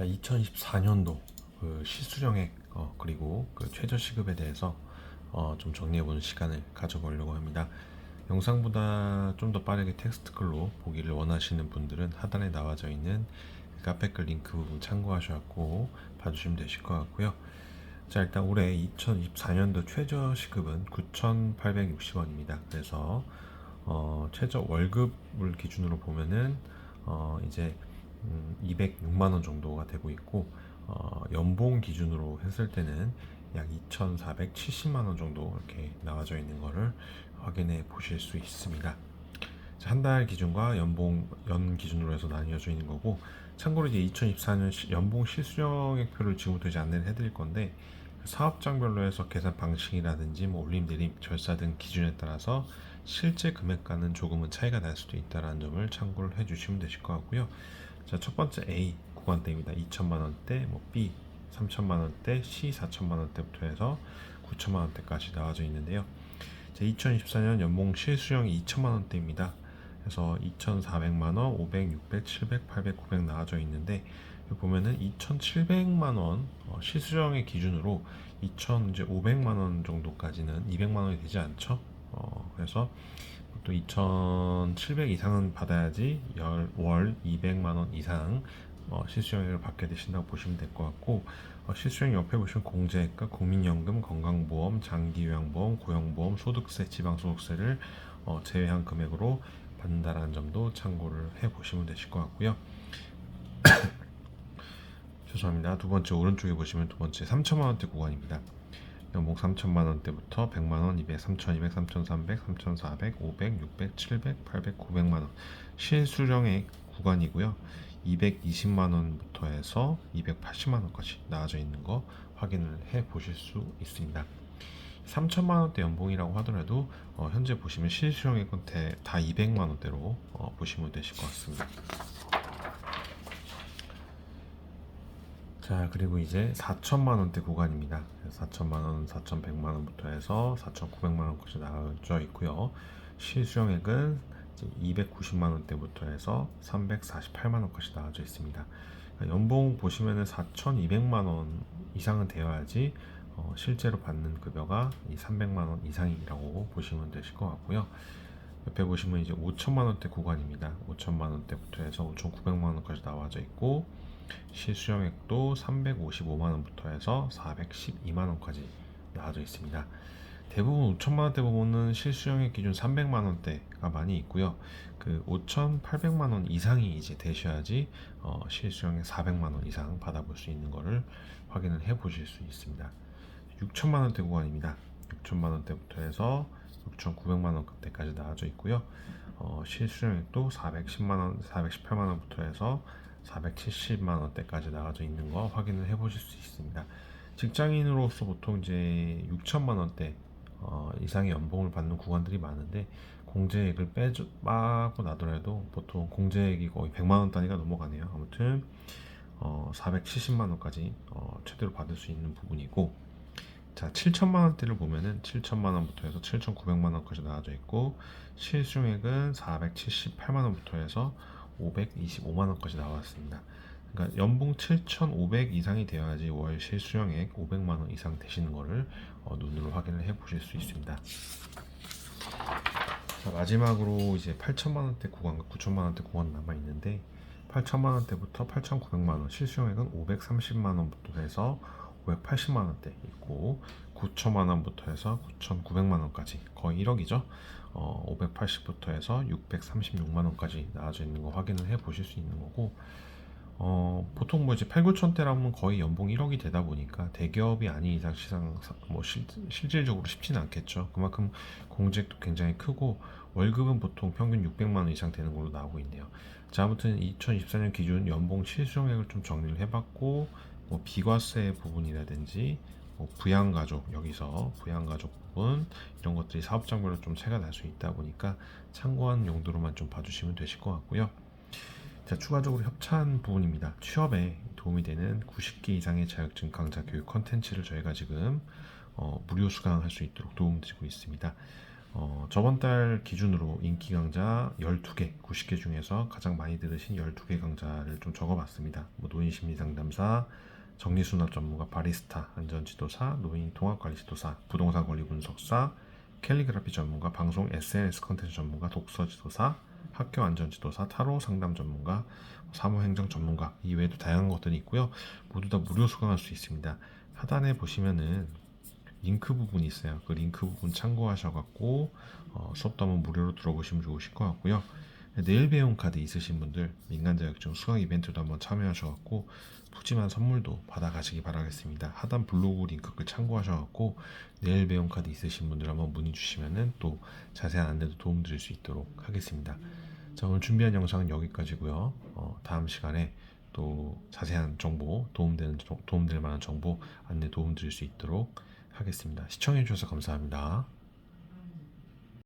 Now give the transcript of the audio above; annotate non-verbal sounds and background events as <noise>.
자, 2024년도 그 실수령액 어, 그리고 그 최저 시급에 대해서 어, 좀 정리해보는 시간을 가져보려고 합니다. 영상보다 좀 더 빠르게 텍스트 글로 보기를 원하시는 분들은 하단에 나와져 있는 그 카페 글 링크 부분 참고하셔갖고 봐주시면 되실 것 같고요. 자 일단 올해 2024년도 최저 시급은 9,860원입니다. 그래서 어, 최저 월급을 기준으로 보면은 어, 이제 음, 206만 원 정도가 되고 있고 어, 연봉 기준으로 했을 때는 약 2,470만 원 정도 이렇게 나와져 있는 것을 확인해 보실 수 있습니다. 한 달 기준과 연봉 연 기준으로 해서 나뉘어져 있는 거고 참고로 이제 2024년 시- 연봉 실수령액표를 지금부터 이제 안내를 해드릴 건데 사업장별로 해서 계산 방식이라든지 뭐 올림 내림 절사 등 기준에 따라서 실제 금액과는 조금은 차이가 날 수도 있다는 점을 참고를 해주시면 되실 것 같고요. 자, 첫 번째 A 구간대입니다. 2천만 원대, 뭐 B 3천만 원대, C 4천만 원대부터 해서 9천만 원대까지 나와져 있는데요. 자, 2024년 연봉 실수령이 2천만 원대입니다. 그래서 2,400만 원, 500, 600, 700, 800, 900 나와져 있는데 보면은 2,700만 원 어, 실수령의 기준으로 2,500만 원 정도까지는 200만 원이 되지 않죠. 어, 그래서 또 2,700 이상은 받아야지 열, 월 200만 원 이상 어, 실수령액을 받게 되신다고 보시면 될 것 같고 어, 실수령 옆에 보시면 공제액과 국민연금, 건강보험, 장기요양보험, 고용보험, 소득세, 지방소득세를 어, 제외한 금액으로 받는다라는 점도 참고를 해 보시면 되실 것 같고요. <coughs> 죄송합니다. 두 번째 오른쪽에 보시면 두 번째 3천만 원대 구간입니다. 연봉 3천만 원대부터 100만 원, 200, 3,200, 3,300, 3,400, 500, 600, 700, 800, 900만 원 실수령액 구간이고요. 220만 원부터 해서 280만 원까지 나와져 있는 거 확인을 해 보실 수 있습니다. 3천만 원대 연봉이라고 하더라도 어, 현재 보시면 실수령액은 대- 다 200만 원대로 어, 보시면 되실 것 같습니다. 자 그리고 이제 4천만 원대 구간입니다. 4천만 원, 4,100만 원부터 해서 4,900만 원까지 나와져 있고요. 실수령액은 이제 290만 원대부터 해서 348만 원까지 나와져 있습니다. 그러니까 연봉 보시면은 4,200만 원 이상은 되어야지 어, 실제로 받는 급여가 이 300만 원 이상이라고 보시면 되실 것 같고요. 옆에 보시면 이제 5천만 원대 구간입니다. 5천만 원대부터 해서 5,900만 원까지 나와져 있고 실수령액도 355만 원부터 해서 412만 원까지 나와져 있습니다. 대부분 5천만 원대 부분은 실수령액 기준 300만 원대가 많이 있고요. 그 5,800만 원 이상이 이제 되셔야지 어, 실수령액 400만 원 이상 받아볼 수 있는 거를 확인을 해 보실 수 있습니다. 6천만 원대 구간입니다. 6천만 원대부터 해서 6,900만 원대까지 나와져 있고요. 어, 실수령액도 410만 원, 418만 원부터 해서 470만 원대까지 나와져 있는 거 확인을 해 보실 수 있습니다. 직장인으로서 보통 이제 6천만 원대 어, 이상의 연봉을 받는 구간들이 많은데 공제액을 빼고 나더라도 보통 공제액이 거의 100만 원 단위가 넘어가네요. 아무튼 어, 470만 원까지 어, 최대로 받을 수 있는 부분이고 자 7천만 원대를 보면은 7천만 원부터 해서 7,900만 원까지 나와져 있고 실수령액은 478만 원부터 해서 525만 원까지 나왔습니다. 그러니까 연봉 7,500 이상이 되어야지 월 실수령액 500만 원 이상 되시는 거를 어, 눈으로 확인을 해 보실 수 있습니다. 자, 마지막으로 이제 8천만 원대 구간과 9천만 원대 구간 남아 있는데 8천만 원대부터 8,900만 원, 실수령액은 530만 원부터 해서 580만 원대 있고 9천만 원부터 해서 9,900만 원까지 거의 1억이죠. 어, 580부터 해서 636만 원까지 나와져 있는 거 확인을 해 보실 수 있는 거고 어, 보통 뭐 이제 8, 9천대라면 거의 연봉 1억이 되다 보니까 대기업이 아닌 이상 시상 뭐 실, 실질적으로 쉽지는 않겠죠. 그만큼 공제도 굉장히 크고 월급은 보통 평균 600만 원 이상 되는 걸로 나오고 있네요. 자, 아무튼 2024년 기준 연봉 실수령액을 좀 정리를 해봤고 뭐 비과세 부분이라든지 뭐 부양가족 여기서 부양가족 부분 이런 것들이 사업장별로 좀 차이가 날 수 있다 보니까 참고한 용도로만 좀 봐주시면 되실 것 같고요. 자, 추가적으로 협찬 부분입니다. 취업에 도움이 되는 90개 이상의 자격증 강좌 교육 컨텐츠를 저희가 지금 어, 무료 수강할 수 있도록 도움드리고 있습니다. 어, 저번 달 기준으로 인기 강좌 12개, 90개 중에서 가장 많이 들으신 12개 강좌를 좀 적어봤습니다. 뭐 노인 심리 상담사, 정리수납 전문가 바리스타, 안전지도사, 노인 통합관리 지도사, 부동산 권리 분석사, 캘리그라피 전문가, 방송 SNS 컨텐츠 전문가, 독서 지도사, 학교 안전 지도사, 타로 상담 전문가, 사무행정 전문가 이외에도 다양한 것들이 있고요. 모두 다 무료 수강할 수 있습니다. 하단에 보시면은 링크 부분이 있어요. 그 링크 부분 참고하셔갖고 어, 수업 도 한번 무료로 들어보시면 좋으실 것 같고요. 내일 배움 카드 있으신 분들 민간 자격증 수강 이벤트도 한번 참여하셔갖고 푸짐한 선물도 받아가시기 바라겠습니다. 하단 블로그 링크를 참고하셔갖고 내일 배움 카드 있으신 분들 한번 문의 주시면은 또 자세한 안내도 도움드릴 수 있도록 하겠습니다. 자 오늘 준비한 영상은 여기까지고요. 어, 다음 시간에 또 자세한 정보 도움되는 도움될 만한 정보 안내 도움드릴 수 있도록 하겠습니다. 시청해 주셔서 감사합니다.